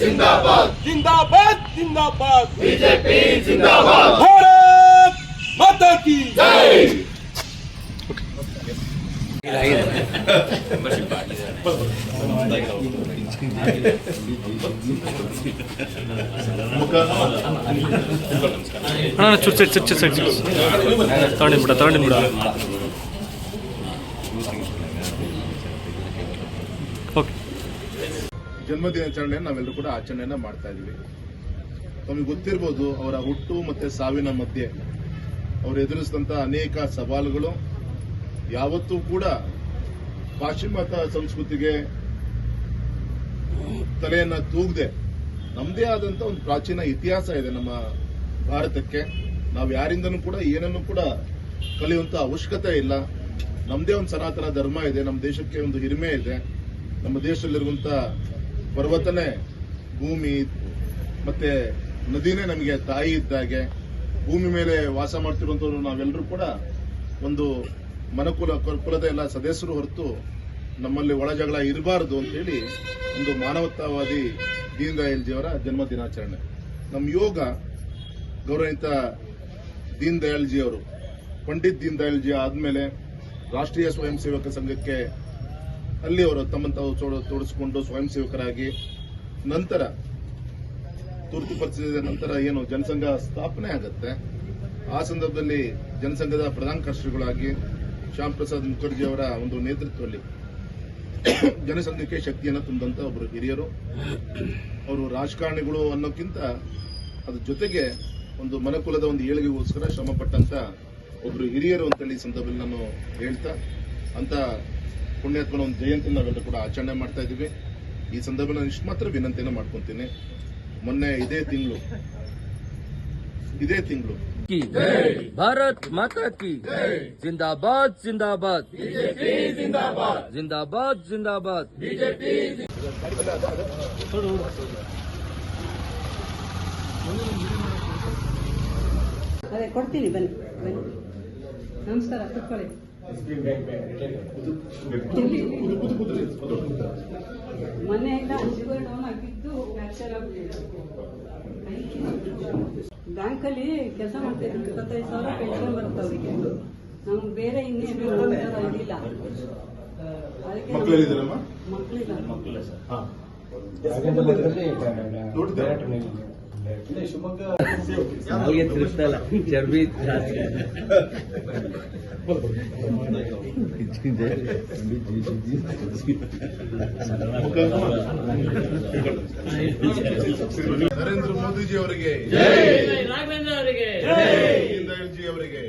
जिंदाबाद जिंदाबाद जिंदाबाद बीजेपी जिंदाबाद भारत माता की जय ಅಣ್ಣ ಚೂರು ಸೈಡ್ ಸೈಡ್ ಸೈಡ್ ತಗೊಂಡಿನ್ ಬಿಡ ತಗೊಂಡಿನ್ ಬಿಡ ಓಕೆ ಜನ್ಮದಿನಾಚರಣೆಯನ್ನು ನಾವೆಲ್ಲರೂ ಕೂಡ ಆಚರಣೆಯನ್ನು ಮಾಡ್ತಾ ಇದ್ದೀವಿ. ತಮಗೆ ಗೊತ್ತಿರ್ಬೋದು ಅವರ ಹುಟ್ಟು ಮತ್ತೆ ಸಾವಿನ ಮಧ್ಯೆ ಅವರು ಎದುರಿಸಿದಂಥ ಅನೇಕ ಸವಾಲುಗಳು. ಯಾವತ್ತೂ ಕೂಡ ಪಾಶ್ಚಿಮಾತ್ಯ ಸಂಸ್ಕೃತಿಗೆ ತಲೆಯನ್ನ ತೂಗದೆ ನಮ್ಮದೇ ಆದಂತ ಒಂದು ಪ್ರಾಚೀನ ಇತಿಹಾಸ ಇದೆ ನಮ್ಮ ಭಾರತಕ್ಕೆ. ನಾವು ಯಾರಿಂದನೂ ಕೂಡ ಏನನ್ನು ಕೂಡ ಕಲಿಯುವಂತ ಅವಶ್ಯಕತೆ ಇಲ್ಲ. ನಮ್ಮದೇ ಒಂದು ಸನಾತನ ಧರ್ಮ ಇದೆ ನಮ್ಮ ದೇಶಕ್ಕೆ ಒಂದು ಹಿರಿಮೆ ಇದೆ. ನಮ್ಮ ದೇಶದಲ್ಲಿರುವಂತ ಪರ್ವತನೇ, ಭೂಮಿ, ಮತ್ತೆ ನದಿನೇ ನಮಗೆ ತಾಯಿ ಇದ್ದಾಗೆ, ಭೂಮಿ ಮೇಲೆ ವಾಸ ಮಾಡ್ತಿರುವಂತವ್ರು ನಾವೆಲ್ಲರೂ ಕೂಡ ಒಂದು ಮನಕುಲ ಕುಲ- ಕುಲದ ಎಲ್ಲ ಸದಸ್ಯರು ಹೊರತು ನಮ್ಮಲ್ಲಿ ಒಳ ಜಗಳ ಇರಬಾರದು ಅಂತ ಹೇಳಿ ಒಂದು ಮಾನವತಾವಾದಿ ದೀನ್ ದಯಾಳ್ ಜಿಯವರ ಜನ್ಮ ದಿನಾಚರಣೆ ನಮ್ಮ ಯೋಗ ಗೌರವಿತ ದೀನ್ ದಯಾಳ್ ಜಿ ಅವರು, ಪಂಡಿತ್ ದೀನ್ ದಯಾಳ್ ಜಿ ಆದ್ಮೇಲೆ ರಾಷ್ಟ್ರೀಯ ಸ್ವಯಂ ಸೇವಕ ಸಂಘಕ್ಕೆ ಅಲ್ಲಿ ಅವರು ತಮ್ಮನ್ನು ತಾವು ತೋಡ- ತೋಡಿಸಿಕೊಂಡು ಸ್ವಯಂ ಸೇವಕರಾಗಿ ನಂತರ ತುರ್ತು ಪರಿಸ್ಥಿತಿಯ ನಂತರ ಏನು ಜನಸಂಘ ಸ್ಥಾಪನೆ ಆಗುತ್ತೆ. ಆ ಸಂದರ್ಭದಲ್ಲಿ ಜನಸಂಘದ ಪ್ರಧಾನ ಕಾರ್ಯದರ್ಶಿಗಳಾಗಿ ಶ್ಯಾಮ್ ಪ್ರಸಾದ್ ಮುಖರ್ಜಿ ಅವರ ಒಂದು ನೇತೃತ್ವದಲ್ಲಿ ಜನಸಂಘಕ್ಕೆ ಶಕ್ತಿಯನ್ನು ತುಂಬಂತ ಒಬ್ಬರು ಹಿರಿಯರು. ಅವರು ರಾಜಕಾರಣಿಗಳು ಅನ್ನೋಕ್ಕಿಂತ ಅದ್ರ ಜೊತೆಗೆ ಒಂದು ಮನಕುಲದ ಒಂದು ಏಳಿಗೆಗೋಸ್ಕರ ಶ್ರಮಪಟ್ಟಂತ ಒಬ್ಬರು ಹಿರಿಯರು ಅಂತೇಳಿ ಸಂದರ್ಭದಲ್ಲಿ ನಾನು ಹೇಳ್ತಾ ಅಂತ ಪುಣ್ಯಾತ್ಮನ ಒಂದು ಜಯಂತಿ ನಾವೆಲ್ಲರೂ ಕೂಡ ಆಚರಣೆ ಮಾಡ್ತಾ ಇದ್ದೀವಿ. ಈ ಸಂದರ್ಭದಲ್ಲಿ ನಾನು ಇಷ್ಟು ಮಾತ್ರ ವಿನಂತಿಯನ್ನು ಮಾಡ್ಕೊತೀನಿ. ಮೊನ್ನೆ ಇದೇ ತಿಂಗಳು. ಇದೇ ತಿಂಗಳು. ಭಾರತ್ ಮಾತಾ ಕಿ ಜಿಂದಾಬಾದ್ ಜಿಂದಾಬಾದ್. ಜಿಂದಾಬಾದ್. ಜಿಂದಾಬಾದ್. ಅದೇ ಕೊಡ್ತೀನಿ ಬನ್ನಿ ಬನ್ನಿ. ನಮಸ್ಕಾರ ಕುತ್ಕೊಳ್ಳಿ. ಮನೆಯಿಂದ ಡೌನ್ ಆಗಿದ್ದು ಫ್ರಾಕ್ಚರ್ ಆಗ್ಬಿಟ್ಟಿದೆ ಬ್ಯಾಂಕಲ್ಲಿ ಕೆಲಸ ಮಾಡ್ತಿದ್ರು ಇಪ್ಪತ್ತೈದು ಸಾವಿರ ಪೆನ್ಷನ್ ಬರುತ್ತೆ ಅವರಿಗೆ. ನಮ್ಗೆ ಬೇರೆ ಇನ್ನೇನು ಇಲ್ಲ ಅದಕ್ಕೆ ಶಿವಮೊಗ್ಗ ತೃಪ್ತ ಅಲ್ಲ ಚರ್ಬಿ ನರೇಂದ್ರ ಮೋದಿಜಿ ಅವರಿಗೆ ರಾಘವೇಂದ್ರ ಅವರಿಗೆ ಅವರಿಗೆ